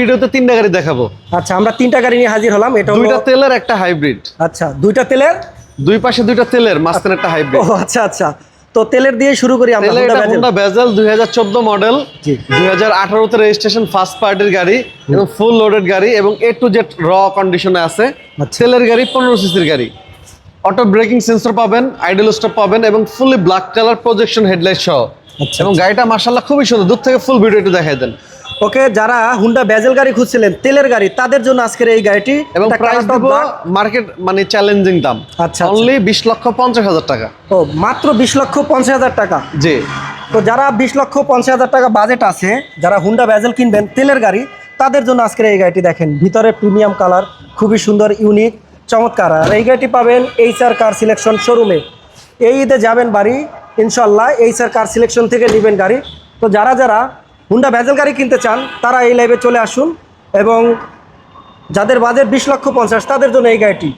ভিডিওতে তিনটা গাড়ি দেখাবো। আচ্ছা আমরা তিনটা গাড়ি নিয়ে হাজির হলাম। এটা দুইটা তেলের একটা হাইব্রিড আচ্ছা দুইটা তেলের? দুই পাশে দুইটা তেলের মাঝখানে একটা ও আচ্ছা আচ্ছা। তো তেলের দিয়ে শুরু করি আমরা হোন্ডা বেজেল দুই হাজার চোদ্দ মডেল জি। দুই হাজার রেজিস্ট্রেশন ফার্স্ট পার্টির গাড়ি এবং ফুল লোডেড গাড়ি এবং এ টু জেড র কন্ডিশনে আছে। আচ্ছা। তেলের গাড়ি পনেরো সিসির গাড়ি। অটো ব্রেকিং সেন্সর পাবেন আইডল স্টপ পাবেন এবং fully black colour projection headlight সহ। আচ্ছা, এবং গাড়িটা মার্শাল্লাহ খুবই সুন্দর। দূর থেকে ফুল ভিডিওটি দেখাই দেন। ওকে যারা হুন্ডা বেজেল গাড়ি খুঁজছিলেন তেলের গাড়ি তাদের জন্য আজকের এই গাড়িটি এবং প্রাইস দিব। মার্কেট মানে চ্যালেঞ্জিং দাম। আচ্ছা, অনলি বিশ লক্ষ পঞ্চাশ হাজার টাকা। ও মাত্র বিশ লক্ষ পঞ্চাশ হাজার টাকা? জি। তো যারা বিশ লক্ষ পঞ্চাশ হাজার টাকা বাজেট আছে যারা হুন্ডা বেজেল কিনবেন তেলের গাড়ি তাদের জন্য আজকের এই গাড়িটি দেখেন। ভিতরে প্রিমিয়াম কালার খুবই সুন্দর ইউনিক চমৎকার। আর এই গাড়িটি পাবেন এইচ আর কার সিলেকশন শোরুমে এই ঈদে যাবেন বাড়ি ইনশাল্লাহ এইচ আর কার সিলেকশন থেকে নেবেন গাড়ি। তো যারা যারা হুন্ডা ভেজেল গাড়ি কিনতে চান তারা এই লাইভে চলে আসুন এবং যাদের বাজেট বিশ লক্ষ পঞ্চাশ তাদের জন্য এই গাড়িটি।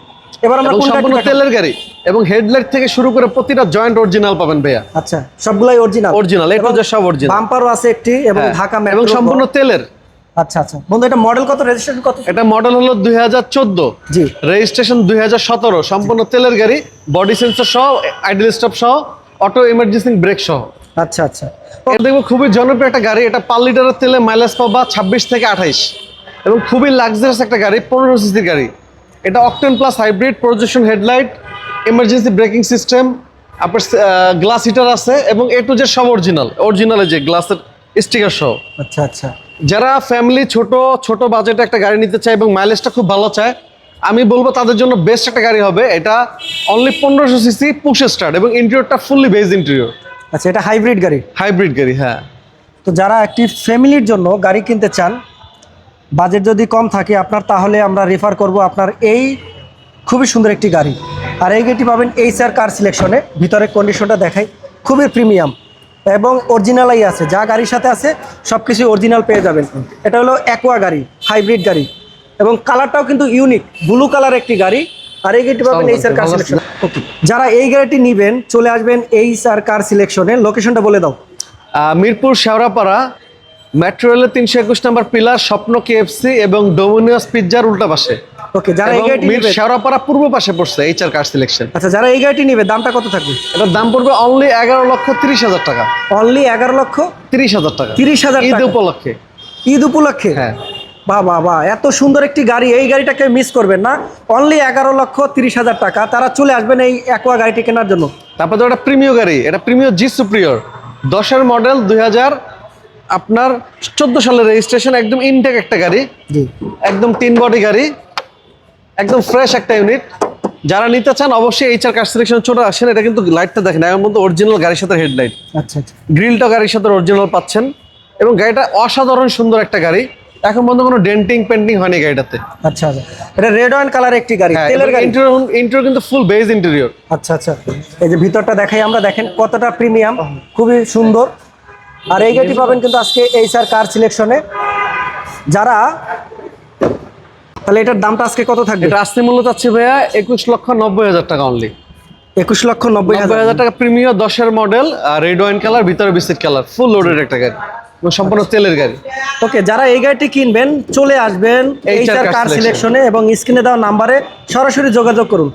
এবার আমরা সম্পূর্ণ তেলের গাড়ি এবং হেডলাইট থেকে শুরু করে প্রতিটা জয়েন্ট অরিজিনাল পাবেন ভাইয়া। আচ্ছা সবগুলাই original original A to Z সব অরিজিনাল বাম্পারও আছে একটি এবং ঢাকা এবং সম্পূর্ণ তেলের। আচ্ছা আচ্ছা। বন্ধু এটা মডেল কত? রেজিস্ট্রেশন কত? এটা মডেল হলো দুই হাজার চোদ্দ। জি। রেজিস্ট্রেশন দুই হাজার সতেরো। সম্পূর্ণ তেলের গাড়ি বডি সেন্সর সহ আইডল স্টপ সহ অটো এমার্জেন্সি ব্রেক সহ। আচ্ছা আচ্ছা। এটা দেখব খুবই জনপ্রিয় একটা গাড়ি। এটা পার লিটারের তেলে মাইলেজ পাবা ছাব্বিশ থেকে আঠাইশ। এবং খুবই লাক্সারিয়াস একটা গাড়ি পনেরো সিসির গাড়ি। এটা octane plus hybrid projection headlight emergency braking system আপনার গ্লাস হিটার আছে এবং এ টু জেড সব অরিজিনাল অরিজিনাল যে গ্লাসের স্টিকার সহ। আচ্ছা আচ্ছা। যারা ফ্যামিলি ছোট ছোট বাজেটে একটা গাড়ি নিতে চায় এবং মাইলেজটা খুব ভালো চায় আমি বলব তাদের জন্য বেস্ট একটা গাড়ি হবে। এটা অনলি পনেরোশো সিসি পুশ স্টার্ট এবং ইন্টেরিয়রটা ফুললি বেজ ইন্টেরিয়র আচ্ছা এটা হাইব্রিড গাড়ি? হাইব্রিড গাড়ি হ্যাঁ। তো যারা একটি ফ্যামিলির জন্য গাড়ি কিনতে চান বাজেট যদি কম থাকে আপনার তাহলে আমরা রেফার করব আপনার এই খুবই সুন্দর একটি গাড়ি। আর এই গাড়িটি পাবেন এইচ আর কার সিলেকশনে ভিতরে কন্ডিশনটা দেখাই। খুবই প্রিমিয়াম এবং অরিজিনালাই আছে। যা গাড়ির সাথে আছে সব কিছু অরিজিনাল পেয়ে যাবেন। এটা হলো অ্যাকোয়া গাড়ি হাইব্রিড গাড়ি। এবং কালারটাও কিন্তু ইউনিক ব্লু কালার একটি গাড়ি। আর এই গাড়িটি পাবেন এইচ আর কার সিলেকশন যারা এই গাড়িটি নেবেন চলে আসবেন এইচ আর কার সিলেকশনে লোকেশনটা বলে দাও। মিরপুর শেওড়াপাড়া মেট্রো রেলের তিনশো একুশ নম্বর পিলার স্বপ্ন কেএফসি এবং ডোমিনিয়াস পিৎজার উল্টা পাশে। ওকে যারা এই গাড়িটি নেবেন শেওড়াপাড়া পূর্ব পাশে পড়ছে এইচআর কার সিলেকশন আচ্ছা যারা এই গাড়িটি নেবে দামটা কত থাকবে? এটার দাম পড়বে অনলি এগারো লক্ষ তিরিশ হাজার টাকা। অনলি এগারো লক্ষ তিরিশ হাজার টাকা। 30,000 ঈদ উপলক্ষে। ঈদ উপলক্ষে? হ্যাঁ। বাহ বা বাহ। এত সুন্দর একটি গাড়ি এই গাড়িটাকে মিস করবেন না। অনলি এগারো লক্ষ তিরিশ হাজার টাকা। তারা চলে আসবেন এই অ্যাকোয়া গাড়িটি কেনার জন্য। তারপর তো একটা প্রিমিয় গাড়ি। এটা প্রিমিয় জি সুপ্রিয়র দশের মডেল দুই হাজার আপনার চোদ্দ সালের রেজিস্ট্রেশন একদম ইনটেক একটা গাড়ি। একদম তিন বডি গাড়ি। একদম ফ্রেশ একটা ইউনিট যারা নিতে চান অবশ্যই এইচআর কার সিলেকশন চলে আসেন। এটা কিন্তু লাইটটা দেখেন এর মধ্যে অরিজিনাল গাড়ির সাথে হেডলাইট আচ্ছা আচ্ছা। গ্রিলটা গাড়ির সাথে অরিজিনাল পাচ্ছেন। এবং গাড়িটা অসাধারণ সুন্দর একটা গাড়ি। এখন পর্যন্ত কোনো ডেন্টিং পেন্টিং হয়নি গাড়িটাতে। আচ্ছা আচ্ছা। এটা রেড ওয়াইন কালার একটি গাড়ি হ্যাঁ তেলের গাড়ি? ইন্টেরিয়র কিন্তু ফুল বেজ ইন্টেরিয়র আচ্ছা আচ্ছা। এই যে ভিতরটা দেখাই আমরা দেখেন কতটা প্রিমিয়াম খুবই সুন্দর। আর এই গাড়িটি পাবেন কিন্তু আজকে এইচ আর কার সিলেকশনে যারা তাহলে এটার দামটা আজকে কত থাকবে? এটা আসতে মূল্য চাচ্ছি ভাইয়া একুশ লক্ষ নব্বই হাজার টাকা অনলি একুশ লক্ষ নব্বই নব্বই হাজার। হাজার টাকা প্রিমিয়ার দশের মডেল আর রেড ওয়াইন কালার ভিতরে বিস্কিট কালার ফুল লোডেড একটা গাড়ি। সম্পূর্ণ তেলের গাড়ি। ওকে যারা এই গাড়িটি কিনবেন চলে আসবেন এইচআর কার। সিলেকশনে এবং স্ক্রিনে দেওয়া নাম্বারে সরাসরি যোগাযোগ করুন